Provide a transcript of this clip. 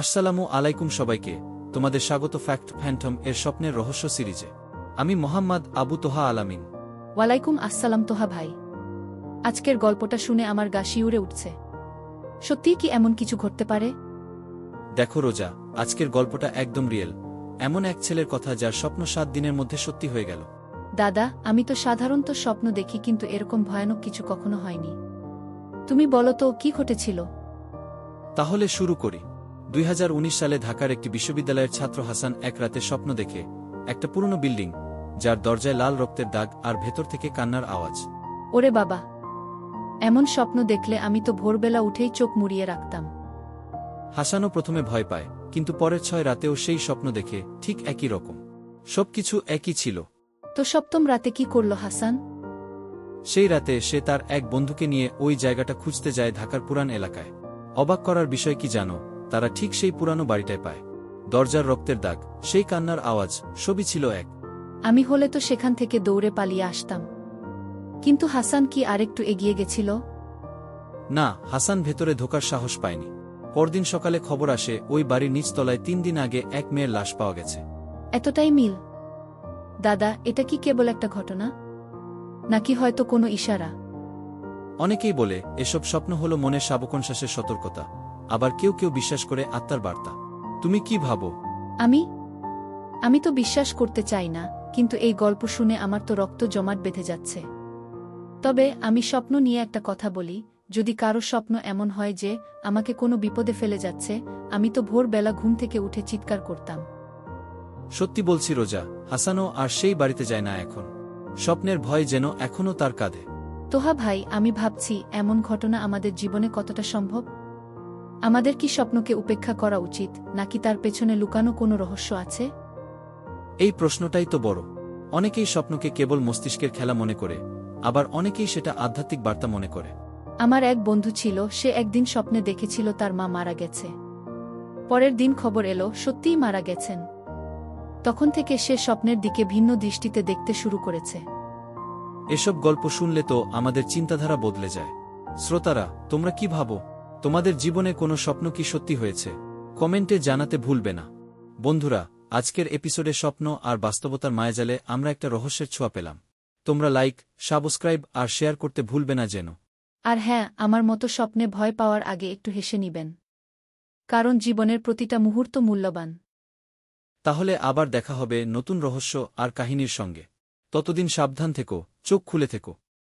আসসালামু আলাইকুম সবাইকে তোমাদের স্বাগত ফ্যাক্ট ফ্যান্টম এর স্বপ্নের রহস্য সিরিজে। আমি মোহাম্মদ আবু তোহা আলামিন। ওয়ালাইকুম আসসালাম তোহা ভাই। আজকের গল্পটা শুনে আমার গা শিউরে উঠছে। সত্যিই কি এমন কিছু ঘটতে পারে? দেখো রোজা আজকের গল্পটা একদম রিয়েল। এমন এক ছেলের কথা যার স্বপ্ন সাত দিনের মধ্যে সত্যি হয়ে গেল। দাদা আমি তো সাধারণত স্বপ্ন দেখি কিন্তু এরকম ভয়ানক কিছু কখনো হয়নি। তুমি বলো তো কি ঘটেছিল? তাহলে শুরু করি। দুই হাজার উনিশ সালে ঢাকার একটি বিশ্ববিদ্যালয়ের ছাত্র হাসান এক রাতে স্বপ্ন দেখে একটা পুরনো বিল্ডিং যার দরজায় লাল রক্তের দাগ আর ভেতর থেকে কান্নার আওয়াজ। ওরে বাবা এমন স্বপ্ন দেখলে আমি তো ভোরবেলা উঠেই চোখ মুড়িয়ে রাখতাম। হাসানও প্রথমে ভয় পায় কিন্তু পরের ছয় রাতেও সেই স্বপ্ন দেখে ঠিক একই রকম। সবকিছু একই ছিল। তো সপ্তম রাতে কি করল হাসান? সেই রাতে সে তার এক বন্ধুকে নিয়ে ওই জায়গাটা খুঁজতে যায় ঢাকার পুরান এলাকায়। অবাক করার বিষয় কি জানো? তারা ঠিক সেই পুরানো বাড়িটায় পায়। দরজার রক্তের দাগ সেই কান্নার আওয়াজ সবই ছিল এক। আমি হলে তো সেখান থেকে দৌড়ে পালিয়ে আসতাম। কিন্তু হাসান কি আরেকটু এগিয়ে গেছিল? না হাসান ভেতরে ঢোকার সাহস পায়নি। পরদিন সকালে খবর আসে ওই বাড়ির নিচতলায় তিন দিন আগে এক মেয়ের লাশ পাওয়া গেছে। এতটাই মিল। দাদা এটা কি কেবল একটা ঘটনা? নাকি হয়তো কোনো ইশারা? অনেকেই বলে এসব স্বপ্ন হল মনের শাবকনশ্বাসের সতর্কতা। আবার কেউ কেউ বিশ্বাস করে আত্মার বার্তা। তুমি কি ভাবো? আমি? আমি তো বিশ্বাস করতে চাই না কিন্তু এই গল্প শুনে আমার তো রক্ত জমাট বেঁধে যাচ্ছে। তবে আমি স্বপ্ন নিয়ে একটা কথা বলি যদি কারও স্বপ্ন এমন হয় যে আমাকে কোনো বিপদে ফেলে যাচ্ছে আমি তো ভোরবেলা ঘুম থেকে উঠে চিৎকার করতাম। সত্যি বলছি রোজা হাসানও আর সেই বাড়িতে যায় না এখন। স্বপ্নের ভয় যেন এখনও তার কাঁধে। তোহা ভাই আমি ভাবছি এমন ঘটনা আমাদের জীবনে কতটা সম্ভব? আমাদের কি স্বপ্নকে উপেক্ষা করা উচিত নাকি তার পেছনে লুকানো কোনো রহস্য আছে? এই প্রশ্নটাই তো বড়। অনেকেই স্বপ্নকে কেবল মস্তিষ্কের খেলা মনে করে আবার অনেকেই সেটা আধ্যাত্মিক বার্তা মনে করে। আমার এক বন্ধু ছিল সে একদিন স্বপ্নে দেখেছিল তার মা মারা গেছে। পরের দিন খবর এলো সত্যিই মারা গেছেন। তখন থেকে সে স্বপ্নের দিকে ভিন্ন দৃষ্টিতে দেখতে শুরু করেছে। এসব গল্প শুনলে তো আমাদের চিন্তাধারা বদলে যায়। শ্রোতারা তোমরা কি ভাবো? তোমাদের জীবনে কোনো স্বপ্ন কি সত্যি হয়েছে? কমেন্টে জানাতে ভুলবে না। বন্ধুরা আজকের এপিসোডে স্বপ্ন আর বাস্তবতার মায়াজালে আমরা একটা রহস্যের ছোঁয়া পেলাম। তোমরা লাইক সাবস্ক্রাইব আর শেয়ার করতে ভুলবে না যেন। আর হ্যাঁ আমার মতো স্বপ্নে ভয় পাওয়ার আগে একটু হেসে নিবেন। কারণ জীবনের প্রতিটা মুহূর্ত মূল্যবান। তাহলে আবার দেখা হবে নতুন রহস্য আর কাহিনীর সঙ্গে। ততদিন সাবধান থেকো চোখ খুলে থেকো।